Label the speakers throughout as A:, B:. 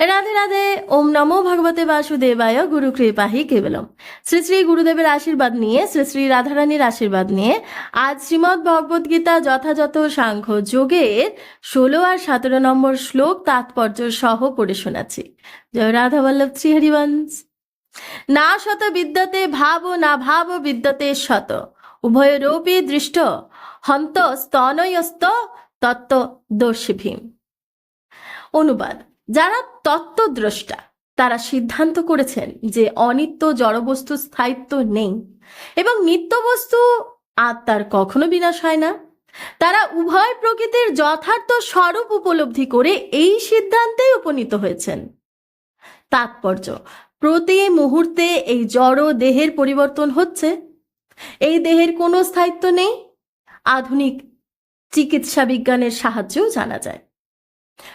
A: রাধে রাধে, ওম নমো ভগবতে বাসুদেবায়, গুরু কৃপাহি কেবলম। শ্রী শ্রী গুরুদেবের আশীর্বাদ নিয়ে, শ্রী শ্রী রাধারানীর আশীর্বাদ নিয়ে, আজ শ্রীমদ্ ভগবদ গীতা যথাযথ সাংখ্য যোগের ষোলো আর সতেরো নম্বর শ্লোক তাৎপর্য সহ পড়ে শোনাচ্ছি। জয় রাধা বল্লভ শ্রী হরিবংশ। না শত বিদ্যতে ভাব, না ভাব বিদ্যতে শত। উভয়রূপী দৃষ্ট হন্ত স্তনয়স্ত তত্ত্ব দর্শী ভীম অনুবাদ। যারা তত্ত্বদ্রষ্টা, তারা সিদ্ধান্ত করেছেন যে অনিত্য জড়বস্তু স্থায়িত্ব নেই এবং নিত্য বস্তু আত্মার কখনো বিনাশ হয় না। তারা উভয় প্রকৃতির যথার্থ স্বরূপ উপলব্ধি করে এই সিদ্ধান্তে উপনীত হয়েছেন। তাৎপর্য, প্রতি মুহূর্তে এই জড় দেহের পরিবর্তন হচ্ছে। এই দেহের কোনো স্থায়িত্ব নেই। আধুনিক চিকিৎসা বিজ্ঞানের সাহায্যেও জানা যায়।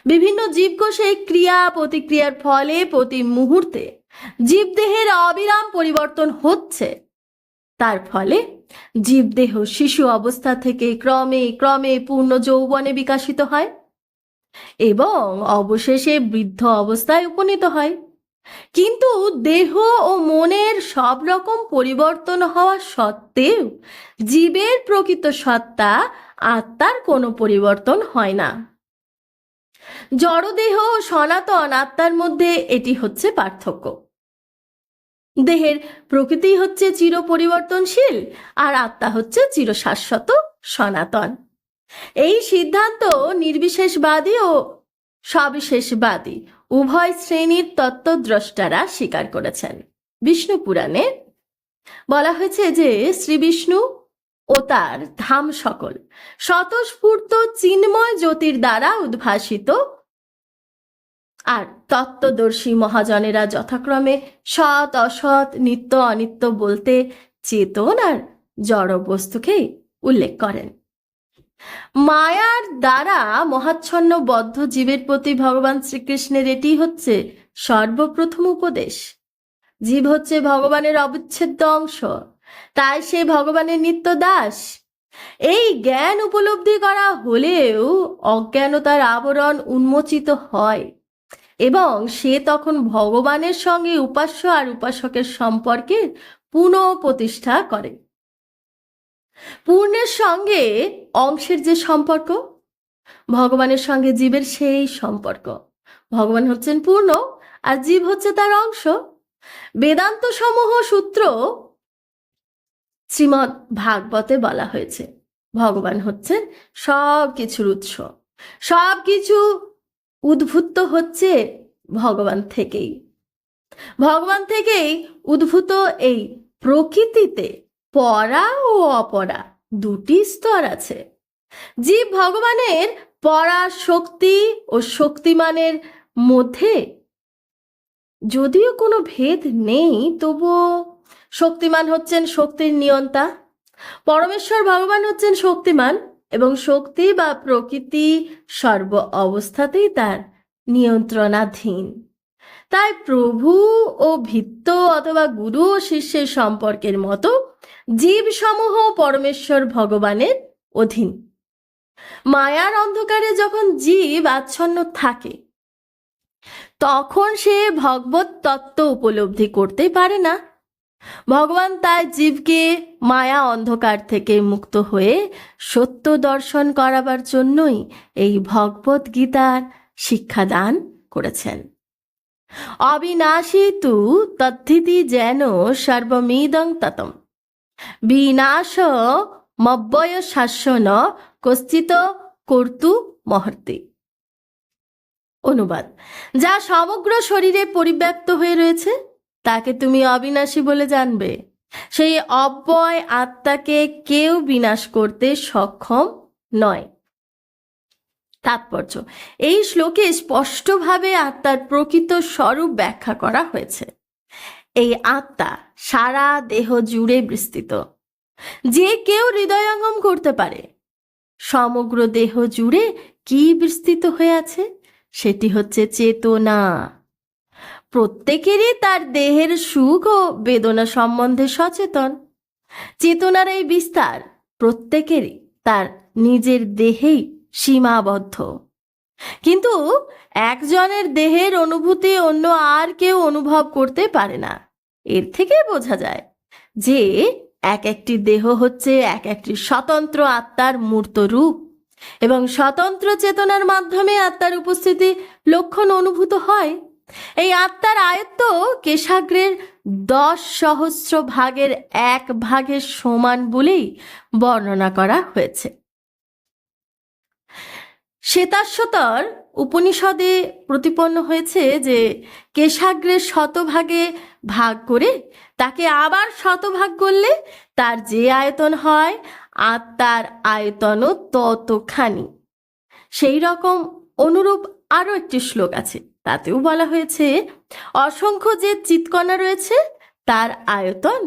A: বিভিন্ন জীবকোষে ক্রিয়া প্রতিক্রিয়ার ফলে প্রতি মুহূর্তে জীবদেহের অবিরাম পরিবর্তন হচ্ছে। তার ফলে জীবদেহ শিশু অবস্থা থেকে ক্রমে ক্রমে পূর্ণ যৌবনে বিকাশিত হয় এবং অবশেষে বৃদ্ধ অবস্থায় উপনীত হয়। কিন্তু দেহ ও মনের সব রকম পরিবর্তন হওয়া সত্ত্বেও জীবের প্রকৃত সত্তা আত্মার কোনো পরিবর্তন হয় না। জড়দেহ ও সনাতন আত্মার মধ্যে এটি হচ্ছে পার্থক্য। দেহের প্রকৃতি হচ্ছে চির পরিবর্তনশীল আর আত্মা হচ্ছে চিরশাশ্বত সনাতন। এই সিদ্ধান্ত নির্বিশেষবাদী ও সবিশেষবাদী উভয় শ্রেণির তত্ত্বদ্রষ্টারা স্বীকার করেছেন। বিষ্ণু পুরাণে বলা হয়েছে যে শ্রী বিষ্ণু ও তার ধাম সকল। স্বতঃস্ফূর্ত চিন্ময় জ্যোতির দ্বারা উদ্ভাসিত। আর তত্ত্বদর্শী মহাজনেরা যথাক্রমে সৎ, অসৎ, নিত্য, অনিত্য বলতে চেতন আর জড় বস্তুকেই উল্লেখ করেন। মায়ার দ্বারা মহাচ্ছন্ন বদ্ধ জীবের প্রতি ভগবান শ্রীকৃষ্ণের এটি হচ্ছে সর্বপ্রথম উপদেশ। জীব হচ্ছে ভগবানের অবিচ্ছেদ্য অংশ। তাই সে ভগবানের নিত্য দাস এই জ্ঞান উপলব্ধি করা হলেও অজ্ঞানতার আবরণ উন্মোচিত হয় এবং সে তখন ভগবানের সঙ্গে উপাস্য আর উপাসকের সম্পর্কে পুনঃ প্রতিষ্ঠা করে। পূর্ণের সঙ্গে অংশের যে সম্পর্ক, ভগবানের সঙ্গে জীবের সেই সম্পর্ক। ভগবান হচ্ছেন পূর্ণ আর জীব হচ্ছে তার অংশ। বেদান্ত সমূহ সূত্র শ্রীমৎ ভাগবতে বলা হয়েছে। ভগবান হচ্ছেন সব কিছুর উৎস। সব কিছু উদ্ভূত হচ্ছে ভগবান থেকেই। ভগবান থেকেই উদ্ভূত এই প্রকৃতিতে পরা ও অপরা দুটি স্তর আছে। জীব ভগবানের পরা শক্তি ও শক্তিমানের মধ্যে যদিও কোনো ভেদ নেই, তবুও শক্তিমান হচ্ছেন শক্তির নিয়ন্তা। পরমেশ্বর ভগবান হচ্ছেন শক্তিমান এবং শক্তি বা প্রকৃতি সর্ব অবস্থাতেই তার নিয়ন্ত্রণাধীন। তাই প্রভু ও ভিত্ত অথবা গুরু ও শিষ্যের সম্পর্কের মতো জীবসমূহ পরমেশ্বর ভগবানের অধীন। মায়ার অন্ধকারে যখন জীব আচ্ছন্ন থাকে, তখন সে ভগবত তত্ত্ব উপলব্ধি করতে পারে না। ভগবান তাই জীবকে মায়া অন্ধকার থেকে মুক্ত হয়ে সত্য দর্শন করাবার জন্যই এই ভগবত গীতার শিক্ষাদান করেছেন। অবিনাশী তু তদ্ধিতি যেন সর্বমিদং ততম। বিনাশ মব্বয় শাসন কশ্চিত কর্তু মহর্তি। অনুবাদ। যা সমগ্র শরীরে পরিব্যাপ্ত হয়ে রয়েছে। তাকে তুমি অবিনাশী বলে জানবে। সেই অব্যয় আত্মাকে কেউ বিনাশ করতে সক্ষম নয়। তাৎপর্য, এই শ্লোকে স্পষ্টভাবে আত্মার প্রকৃত স্বরূপ ব্যাখ্যা করা হয়েছে। এই আত্মা সারা দেহ জুড়ে বিস্তৃত। যে কেউ হৃদয়ঙ্গম করতে পারে। সমগ্র দেহ জুড়ে কি বিস্তৃত হয়ে আছে? সেটি হচ্ছে চেতনা। প্রত্যেকেরই তার দেহের সুখ ও বেদনা সম্বন্ধে সচেতন। চেতনার এই বিস্তার প্রত্যেকেরই তার নিজের দেহেই সীমাবদ্ধ। কিন্তু একজনের দেহের অনুভূতি অন্য আর কেউ অনুভব করতে পারে না। এর থেকে বোঝা যায় যে এক একটি দেহ হচ্ছে এক একটি স্বতন্ত্র আত্মার মূর্ত রূপ এবং স্বতন্ত্র চেতনার মাধ্যমে আত্মার উপস্থিতি লক্ষণ অনুভূত হয়। এই আত্মার আয়ত্ত কেশাগ্রের দশ সহস্র ভাগের এক ভাগের সমান বলেই বর্ণনা করা হয়েছে। শ্বেতাশ্বতর উপনিষদে প্রতিপন্ন হয়েছে যে কেশাগ্রের শতভাগে ভাগ করে তাকে আবার শতভাগ করলে তার যে আয়তন হয় আত্মার আয়তনও ততখানি। সেই রকম অনুরূপ আরও একটি শ্লোক আছে। তাতেও বলা হয়েছে, অসংখ্য যে চিৎকণা রয়েছে, তার আয়তন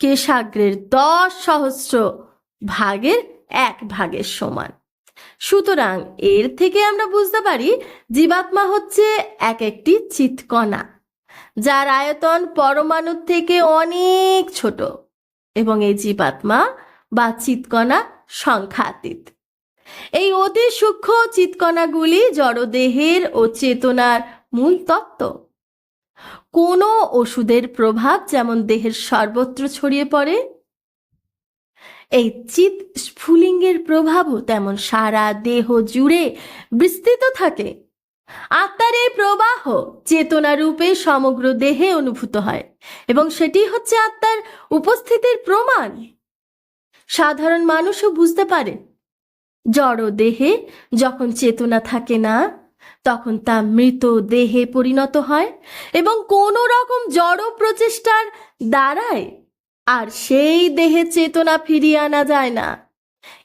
A: কেশাগ্রের দশ সহস্র ভাগের এক ভাগের সমান। সুতরাং এর থেকে আমরা বুঝতে পারি জীবাত্মা হচ্ছে এক একটি চিৎকণা যার আয়তন পরমাণুর থেকে অনেক ছোট এবং এই জীবাত্মা বা চিৎকণা সংখ্যাতীত। এই অতি সূক্ষ্ম চিৎকণাগুলি জড়দেহের ও চেতনার মূল তত্ত্ব। কোনো ওষুধের প্রভাব যেমন দেহের সর্বত্র ছড়িয়ে পড়ে, এই চিত স্ফুলিঙ্গের প্রভাবও তেমন সারা দেহ জুড়ে বিস্তৃত থাকে। আত্মার এই প্রবাহ চেতনা রূপে সমগ্র দেহে অনুভূত হয় এবং সেটি হচ্ছে আত্মার উপস্থিতির প্রমাণ। সাধারণ মানুষও বুঝতে পারে, জড় দেহে যখন চেতনা থাকে না তখন তা মৃত দেহে পরিণত হয় এবং কোনো রকম জড় প্রচেষ্টার দ্বারাই আর সেই দেহে চেতনা ফিরিয়ে আনা যায় না।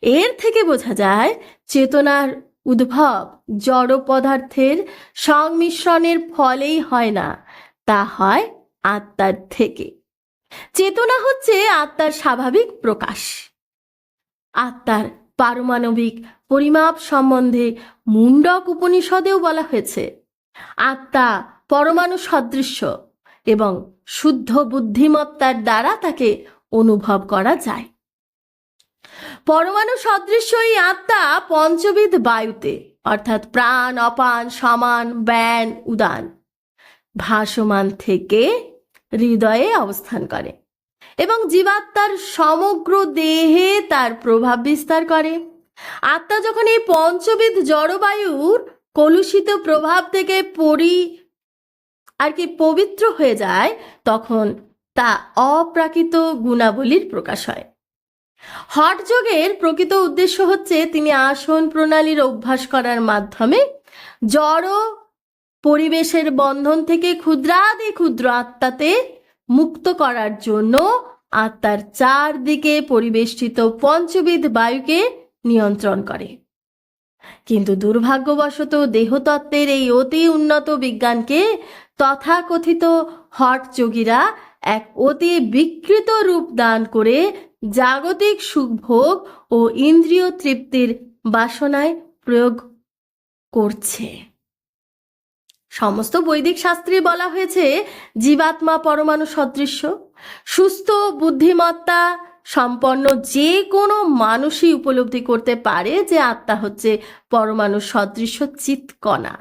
A: এর থেকে বোঝা যায় চেতনার উদ্ভব জড় পদার্থের সংমিশ্রণের ফলেই হয় না, তা হয় আত্মার থেকে। চেতনা হচ্ছে আত্মার স্বাভাবিক প্রকাশ। আত্মার পারমাণবিক পরিমাপ সম্বন্ধে মুন্ডক উপনিষদেও বলা হয়েছে। আত্মা পরমাণু সদৃশ্য এবং শুদ্ধ বুদ্ধিমত্তার দ্বারা তাকে অনুভব করা যায়। পরমাণু সদৃশ্য এই আত্মা পঞ্চবিধ বায়ুতে, অর্থাৎ প্রাণ, অপান, সমান, ব্যান, উদান, ভাসমান থেকে হৃদয়ে অবস্থান করে। এবং জীবাত্মার সমগ্র দেহে তার প্রভাব বিস্তার করে। আত্মা যখন এই পঞ্চবিধ জড়বায়ুর কলুষিত প্রভাব থেকে পরি আর কি পবিত্র হয়ে যায়, তখন তা অপ্রাকৃত গুণাবলীর প্রকাশ হয়। হট যোগের প্রকৃত উদ্দেশ্য হচ্ছে তিনি আসন প্রণালীর অভ্যাস করার মাধ্যমে জড় পরিবেশের বন্ধন থেকে ক্ষুদ্রাদি ক্ষুদ্র আত্মাতে মুক্ত করার জন্য আত্মার চারদিকে পরিবেষ্টিত পঞ্চবিধ বায়ুকে নিয়ন্ত্রণ করে। কিন্তু দুর্ভাগ্যবশত দেহতত্ত্বের এই অতি উন্নত বিজ্ঞানকে তথাকথিত হট যোগীরা এক অতি বিকৃত রূপ দান করে জাগতিক সুখভোগ ও ইন্দ্রিয় তৃপ্তির বাসনায় প্রয়োগ করছে। সমস্ত বৈদিক শাস্ত্রে বলা হয়েছে, জীবাত্মা পরমাণু সদৃশ্য। সুস্থ, বুদ্ধিমত্তা, সম্পন্ন যে কোনো মানুষই উপলব্ধি করতে পারে যে আত্মা হচ্ছে পরমাণু সদৃশ্য চিৎকণা।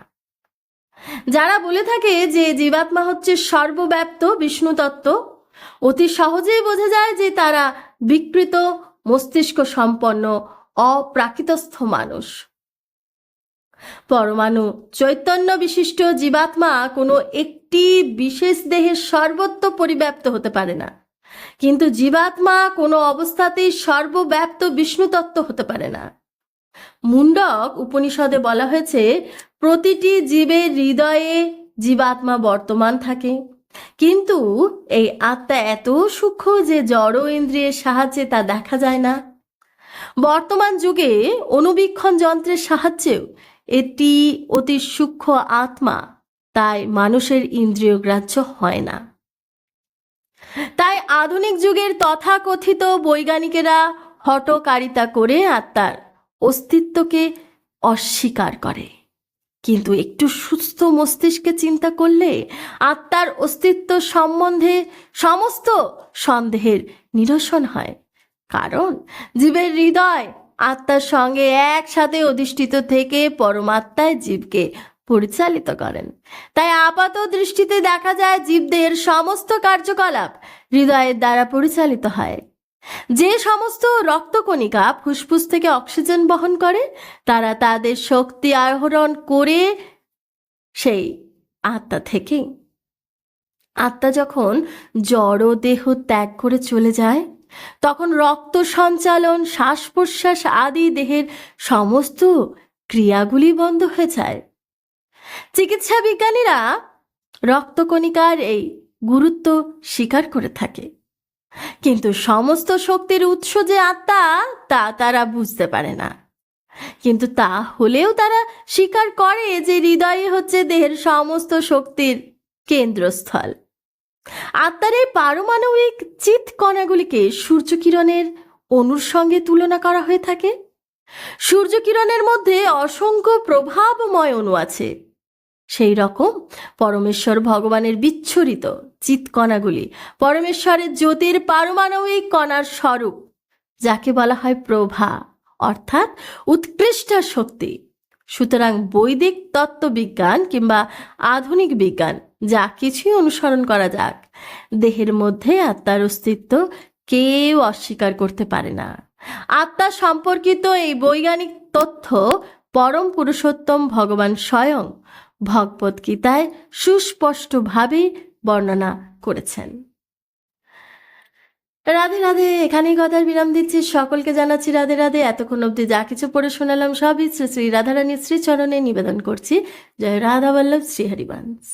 A: যারা বলে থাকে যে জীবাত্মা হচ্ছে সর্বব্যাপ্ত বিষ্ণু তত্ত্ব অতি সহজেই বোঝা যায় যে তারা বিকৃত, মস্তিষ্ক সম্পন্ন, অপ্রাকৃতস্থ মানুষ। পরমাণু চৈতন্য বিশিষ্ট জীবাত্মা কোনো একটি বিশেষ দেহের সর্বত্র পরিব্যাপ্ত হতে পারে না। কিন্তু জীবাত্মা কোনো অবস্থাতেই সর্বব্যাপ্ত বিষ্ণুতত্ত্ব হতে পারে না। মুন্ডক উপনিষদে বলা হয়েছে, প্রতিটি জীবের হৃদয়ে জীবাত্মা বর্তমান থাকে। কিন্তু এই আত্মা এত সূক্ষ্ম যে জড় ইন্দ্রিয়ের সাহায্যে তা দেখা যায় না। বর্তমান যুগে অনুবীক্ষণ যন্ত্রের সাহায্যেও এটি অতি সূক্ষ্ম আত্মা, তাই মানুষের ইন্দ্রিয় গ্রাহ্য হয় না। তাই আধুনিক যুগের তথাকথিত বৈজ্ঞানিকেরা হটকারিতা করে আত্মার অস্তিত্বকে অস্বীকার করে। কিন্তু একটু সুস্থ মস্তিষ্কে চিন্তা করলে আত্মার অস্তিত্ব সম্বন্ধে সমস্ত সন্দেহের নিরসন হয়। কারণ, জীবের হৃদয় আত্মার সঙ্গে একসাথে অধিষ্ঠিত থেকে পরমাত্মায় জীবকে পরিচালিত করেন। তাই আপাত দৃষ্টিতে দেখা যায় জীবদের সমস্ত কার্যকলাপ হৃদয়ের দ্বারা পরিচালিত হয়। যে সমস্ত রক্তকণিকা ফুসফুস থেকে অক্সিজেন বহন করে, তারা তাদের শক্তি আহরণ করে সেই আত্মা থেকেই। আত্মা যখন জড় দেহ ত্যাগ করে চলে যায় তখন রক্ত সঞ্চালন শ্বাস প্রশ্বাস আদি দেহের সমস্ত ক্রিয়াগুলি বন্ধ হয়ে যায়। চিকিৎসা বিজ্ঞানীরা রক্তকণিকার এই গুরুত্ব স্বীকার করে থাকে। কিন্তু সমস্ত শক্তির উৎস যে আত্মা, তা তারা বুঝতে পারে না। কিন্তু তা হলেও তারা স্বীকার করে যে হৃদয় হচ্ছে দেহের সমস্ত শক্তির কেন্দ্রস্থল। আত্মার এই পারমাণবিক চিত কণাগুলিকে সূর্যকিরণের অণুর সঙ্গে তুলনা করা হয়ে থাকে। সূর্যকিরণের মধ্যে অসংখ্য প্রভাবময় অণু আছে। সেই রকম পরমেশ্বর ভগবানের বিচ্ছরিত চিৎকণাগুলি পরমেশ্বরের জ্যোতির পারমাণবিক কণার স্বরূপ, যাকে বলা হয় প্রভা, অর্থাৎ উৎকৃষ্ট শক্তি। সুতরাং বৈদিক তত্ত্ববিজ্ঞান কিংবা আধুনিক বিজ্ঞান যা কিছুই অনুসরণ করা যাক, দেহের মধ্যে আত্মার অস্তিত্ব কেউ অস্বীকার করতে পারে না। আত্মা সম্পর্কিত এই বৈজ্ঞানিক তথ্য পরম পুরুষোত্তম ভগবান স্বয়ং ভগবত গীতায় সুস্পষ্টভাবে বর্ণনা করেছেন। রাধে রাধে, এখানেই কথার বিরাম দিচ্ছি। সকলকে জানাচ্ছি রাধে রাধে। এতক্ষণ অবধি যা কিছু পড়ে শোনালাম সবই শ্রী শ্রী রাধারানীর শ্রীচরণে নিবেদন করছি। জয় রাধা বল্লভ, শ্রী হরিবংশ।